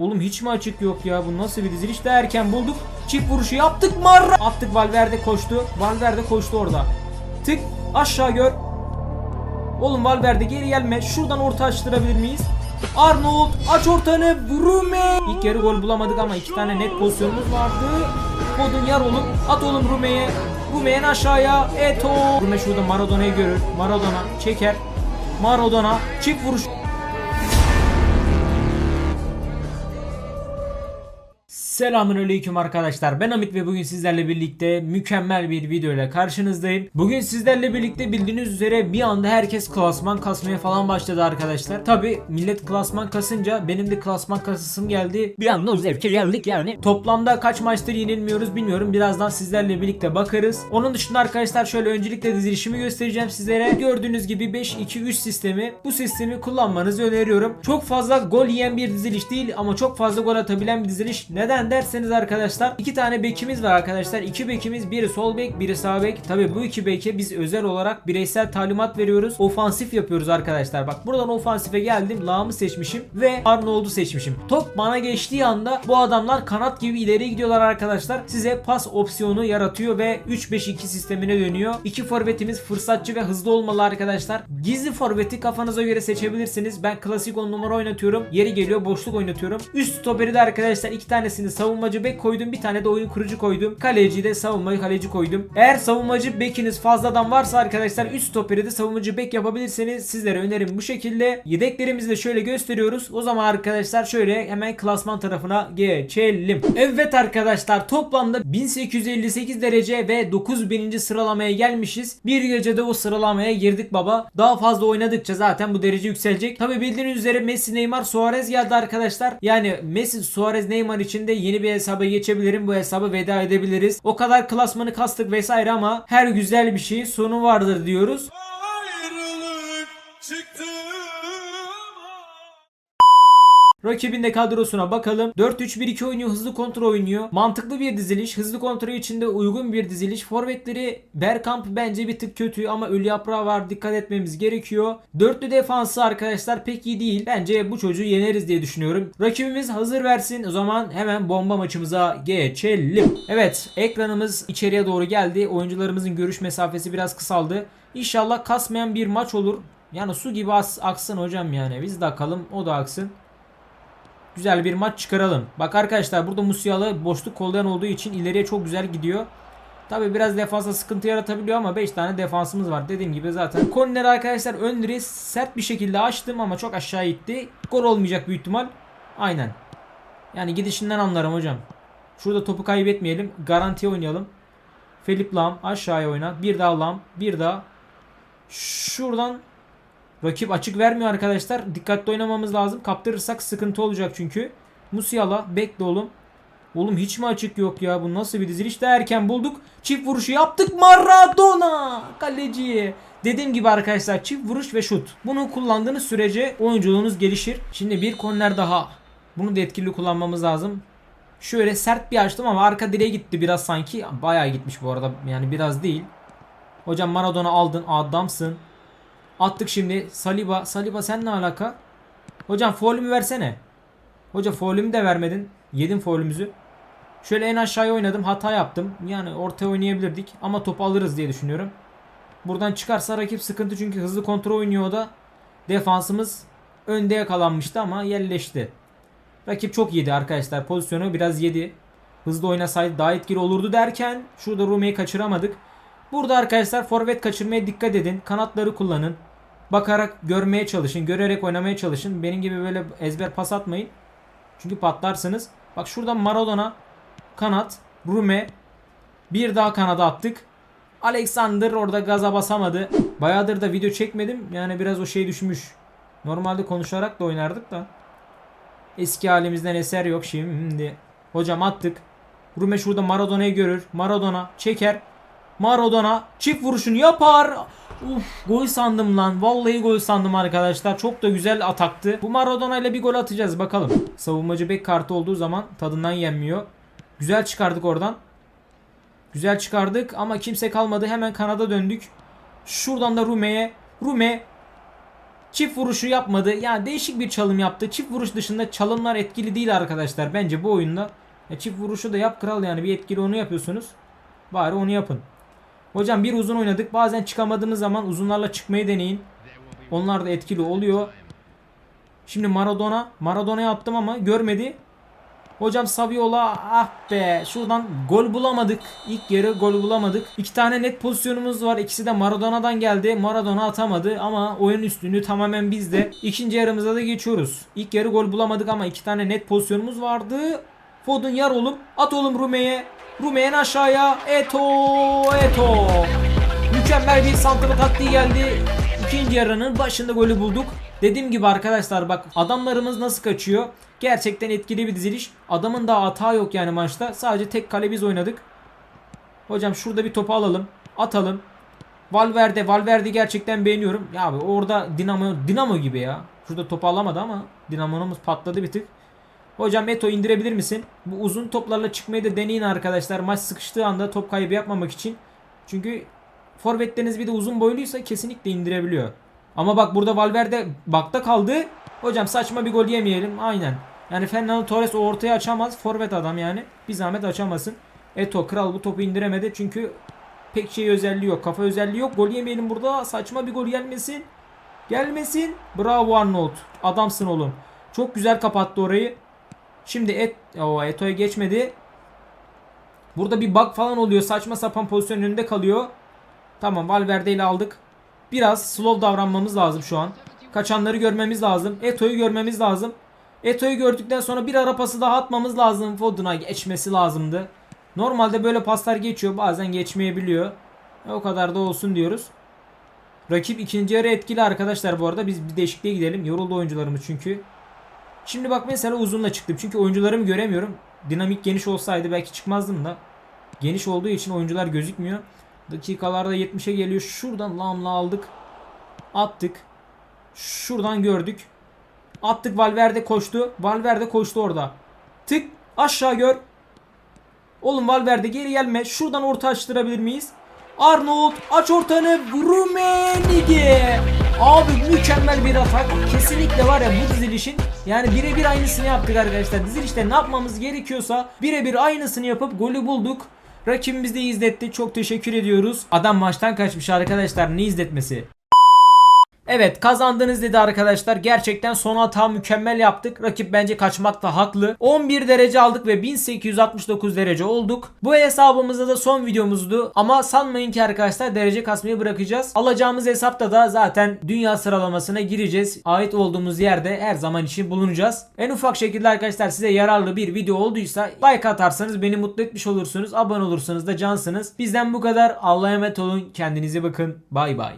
Oğlum hiç mi açık yok ya? Bu nasıl bir diziliş de erken bulduk. Çift vuruşu yaptık marra. Attık Valverde koştu. Valverde koştu orada. Tık aşağı gör. Oğlum Valverde geri gelme. Şuradan orta açtırabilir miyiz? Arnold aç ortanı. Rume. İlk yarı gol bulamadık ama iki tane net pozisyonumuz vardı. Kodun yar olup at oğlum Rume'ye. Rume'yen aşağıya. Eto. Rume şurada Maradona'yı görür. Maradona çeker. Maradona çift vuruş. Selamünaleyküm arkadaşlar. Ben Amit ve bugün sizlerle birlikte mükemmel bir video ile karşınızdayım. Bugün sizlerle birlikte bildiğiniz üzere bir anda herkes klasman kasmaya falan başladı arkadaşlar. Tabi millet klasman kasınca benim de klasman kasısım geldi. Bir anda o zevke geldik yani. Toplamda kaç maçtır yenilmiyoruz bilmiyorum. Birazdan sizlerle birlikte bakarız. Onun dışında arkadaşlar şöyle öncelikle dizilişimi göstereceğim sizlere. Gördüğünüz gibi 5-2-3 sistemi. Bu sistemi kullanmanızı öneriyorum. Çok fazla gol yiyen bir diziliş değil ama çok fazla gol atabilen bir diziliş. Neden derseniz arkadaşlar iki tane bekimiz var arkadaşlar. İki bekimiz biri sol bek biri sağ bek. Tabi bu iki beke biz özel olarak bireysel talimat veriyoruz. Ofansif yapıyoruz arkadaşlar. Bak buradan ofansife geldim. Lağımı seçmişim ve Arnold'u seçmişim. Top bana geçtiği anda bu adamlar kanat gibi ileri gidiyorlar arkadaşlar. Size pas opsiyonu yaratıyor ve 3-5-2 sistemine dönüyor. İki forvetimiz fırsatçı ve hızlı olmalı arkadaşlar. Gizli forveti kafanıza göre seçebilirsiniz. Ben klasik 10 numara oynatıyorum. Yeri geliyor boşluk oynatıyorum. Üst stoperi de arkadaşlar iki tanesini savunmacı bek koydum. Bir tane de oyun kurucu koydum. Kaleci de savunmacı kaleci koydum. Eğer savunmacı bekiniz fazladan varsa arkadaşlar üst stoperi de savunmacı bek yapabilirseniz sizlere önerim bu şekilde. Yedeklerimizi de şöyle gösteriyoruz. O zaman arkadaşlar şöyle hemen klasman tarafına geçelim. Evet arkadaşlar toplamda 1858 derece ve 9000. sıralamaya gelmişiz. Bir gecede o sıralamaya girdik baba. Daha fazla oynadıkça zaten bu derece yükselecek. Tabi bildiğiniz üzere Messi, Neymar, Suarez geldi arkadaşlar. Yani Messi, Suarez, Neymar için de yeni bir hesaba geçebilirim. Bu hesabı veda edebiliriz. O kadar klasmanı kastık vesaire ama her güzel bir şeyin sonu vardır diyoruz. ayrılık çıktı. Rakibin de kadrosuna bakalım. 4-3-1-2 oynuyor. Hızlı kontrol oynuyor. Mantıklı bir diziliş. Hızlı kontrol içinde uygun bir diziliş. Forvetleri Bergkamp bence bir tık kötü ama ölü yaprağı var. Dikkat etmemiz gerekiyor. Dörtlü defansı arkadaşlar pek iyi değil. Bence bu çocuğu yeneriz diye düşünüyorum. Rakibimiz hazır versin. O zaman hemen bomba maçımıza geçelim. Evet ekranımız içeriye doğru geldi. Oyuncularımızın görüş mesafesi biraz kısaldı. İnşallah kasmayan bir maç olur. Yani su gibi aksın hocam yani. Biz de akalım o da aksın güzel bir maç çıkaralım. Bak arkadaşlar burada Musiala boşluk kollayan olduğu için ileriye çok güzel gidiyor. Tabi biraz defansa sıkıntı yaratabiliyor ama 5 tane defansımız var. Dediğim gibi zaten. Korner arkadaşlar ön direği sert bir şekilde açtım ama çok aşağı gitti. Gol olmayacak büyük ihtimal. Aynen. Yani gidişinden anlarım hocam. Şurada topu kaybetmeyelim. Garantiye oynayalım. Felip Lam aşağıya oyna. Bir daha Lam. Bir daha. Şuradan Rakip açık vermiyor arkadaşlar. Dikkatli oynamamız lazım. Kaptırırsak sıkıntı olacak çünkü. Musiala bekle oğlum. Oğlum hiç mi açık yok ya? Bu nasıl bir diziliş de erken bulduk. Çift vuruşu yaptık. Maradona kaleciye. Dediğim gibi arkadaşlar çift vuruş ve şut. Bunu kullandığınız sürece oyunculuğunuz gelişir. Şimdi bir korner daha. Bunu da etkili kullanmamız lazım. Şöyle sert bir açtım ama arka direğe gitti biraz sanki. Bayağı gitmiş bu arada. Yani biraz değil. Hocam Maradona aldın. Adamsın. Attık şimdi. Saliba. Saliba sen ne alaka? Hocam foulümü versene. Hoca foulümü de vermedin. Yedin foulümüzü. Şöyle en aşağıya oynadım. Hata yaptım. Yani ortaya oynayabilirdik. Ama topu alırız diye düşünüyorum. Buradan çıkarsa rakip sıkıntı çünkü hızlı kontrol oynuyor o da. Defansımız önde yakalanmıştı ama yerleşti. Rakip çok yedi arkadaşlar. Pozisyonu biraz yedi. Hızlı oynasaydı daha etkili olurdu derken şurada Rume'yi kaçıramadık. Burada arkadaşlar forvet kaçırmaya dikkat edin. Kanatları kullanın. Bakarak görmeye çalışın. Görerek oynamaya çalışın. Benim gibi böyle ezber pas atmayın. Çünkü patlarsınız. Bak şuradan Maradona kanat, Rume bir daha kanada attık. Alexander orada gaza basamadı. Bayağıdır da video çekmedim. Yani biraz o şey düşmüş. Normalde konuşarak da oynardık da. Eski halimizden eser yok şimdi. Hocam attık. Rume şurada Maradona'yı görür. Maradona çeker. Maradona çift vuruşunu yapar. Uf gol sandım lan. Vallahi gol sandım arkadaşlar. Çok da güzel ataktı. Bu Maradona ile bir gol atacağız bakalım. Savunmacı bek kartı olduğu zaman tadından yenmiyor. Güzel çıkardık oradan. Güzel çıkardık ama kimse kalmadı. Hemen kanada döndük. Şuradan da Rume'ye. Rume. Çift vuruşu yapmadı. Yani değişik bir çalım yaptı. Çift vuruş dışında çalımlar etkili değil arkadaşlar. Bence bu oyunda. Ya çift vuruşu da yap kral yani. Bir etkili onu yapıyorsunuz. Bari onu yapın. Hocam bir uzun oynadık. Bazen çıkamadığınız zaman uzunlarla çıkmayı deneyin. Onlar da etkili oluyor. Şimdi Maradona. Maradona'ya attım ama görmedi. Hocam Saviola ah be şuradan gol bulamadık. İlk yarı gol bulamadık. İki tane net pozisyonumuz var. İkisi de Maradona'dan geldi. Maradona atamadı ama oyun üstünlüğü tamamen bizde. İkinci yarımıza da geçiyoruz. İlk yarı gol bulamadık ama iki tane net pozisyonumuz vardı. Foden yar oğlum. At oğlum Rume'ye. Rume'yen aşağıya. Eto Eto. Mükemmel bir santrafor taktiği geldi. İkinci yarının başında golü bulduk. Dediğim gibi arkadaşlar bak adamlarımız nasıl kaçıyor. Gerçekten etkili bir diziliş. Adamın daha hata yok yani maçta. Sadece tek kale biz oynadık. Hocam şurada bir topu alalım. Atalım. Valverde, Valverde gerçekten beğeniyorum. Ya abi orada Dinamo Dinamo gibi ya. Şurada topu alamadı ama Dinamo'muz patladı bir tık. Hocam Eto indirebilir misin? Bu uzun toplarla çıkmayı da deneyin arkadaşlar. Maç sıkıştığı anda top kaybı yapmamak için. Çünkü forvetleriniz bir de uzun boyluysa kesinlikle indirebiliyor. Ama bak burada Valverde bakta kaldı. Hocam saçma bir gol yemeyelim. Aynen. Yani Fernando Torres o ortaya açamaz. Forvet adam yani. Bir zahmet açamasın. Eto kral bu topu indiremedi. Çünkü pek şey özelliği yok. Kafa özelliği yok. Gol yemeyelim burada. Saçma bir gol gelmesin. Gelmesin. Bravo Arnold. Adamsın oğlum. Çok güzel kapattı orayı. Şimdi Et o Eto'ya geçmedi. Burada bir bug falan oluyor. Saçma sapan pozisyon önünde kalıyor. Tamam Valverde ile aldık. Biraz slow davranmamız lazım şu an. Kaçanları görmemiz lazım. Eto'yu görmemiz lazım. Eto'yu gördükten sonra bir ara pası daha atmamız lazım. Foden'a geçmesi lazımdı. Normalde böyle paslar geçiyor. Bazen geçmeyebiliyor. E, o kadar da olsun diyoruz. Rakip ikinci yarı etkili arkadaşlar bu arada. Biz bir değişikliğe gidelim. Yoruldu oyuncularımız çünkü. Şimdi bak mesela uzunla çıktım. Çünkü oyuncularımı göremiyorum. Dinamik geniş olsaydı belki çıkmazdım da. Geniş olduğu için oyuncular gözükmüyor. Dakikalarda 70'e geliyor. Şuradan lamla aldık. Attık. Şuradan gördük. Attık Valverde koştu. Valverde koştu orada. Tık aşağı gör. Oğlum Valverde geri gelme. Şuradan orta açtırabilir miyiz? Arnold aç ortanı. Rumenige. Abi mükemmel bir atak. Kesinlikle var ya bu dizilişin yani birebir aynısını yaptık arkadaşlar. Dizilişte ne yapmamız gerekiyorsa birebir aynısını yapıp golü bulduk. Rakibimiz de izletti. Çok teşekkür ediyoruz. Adam maçtan kaçmış arkadaşlar. Ne izletmesi? Evet kazandınız dedi arkadaşlar. Gerçekten son hata mükemmel yaptık. Rakip bence kaçmakta haklı. 11 derece aldık ve 1869 derece olduk. Bu hesabımızda da son videomuzdu. Ama sanmayın ki arkadaşlar derece kasmayı bırakacağız. Alacağımız hesapta da zaten dünya sıralamasına gireceğiz. Ait olduğumuz yerde her zaman için bulunacağız. En ufak şekilde arkadaşlar size yararlı bir video olduysa like atarsanız beni mutlu etmiş olursunuz. Abone olursanız da cansınız. Bizden bu kadar. Allah'a emanet olun. Kendinize bakın. Bay bay.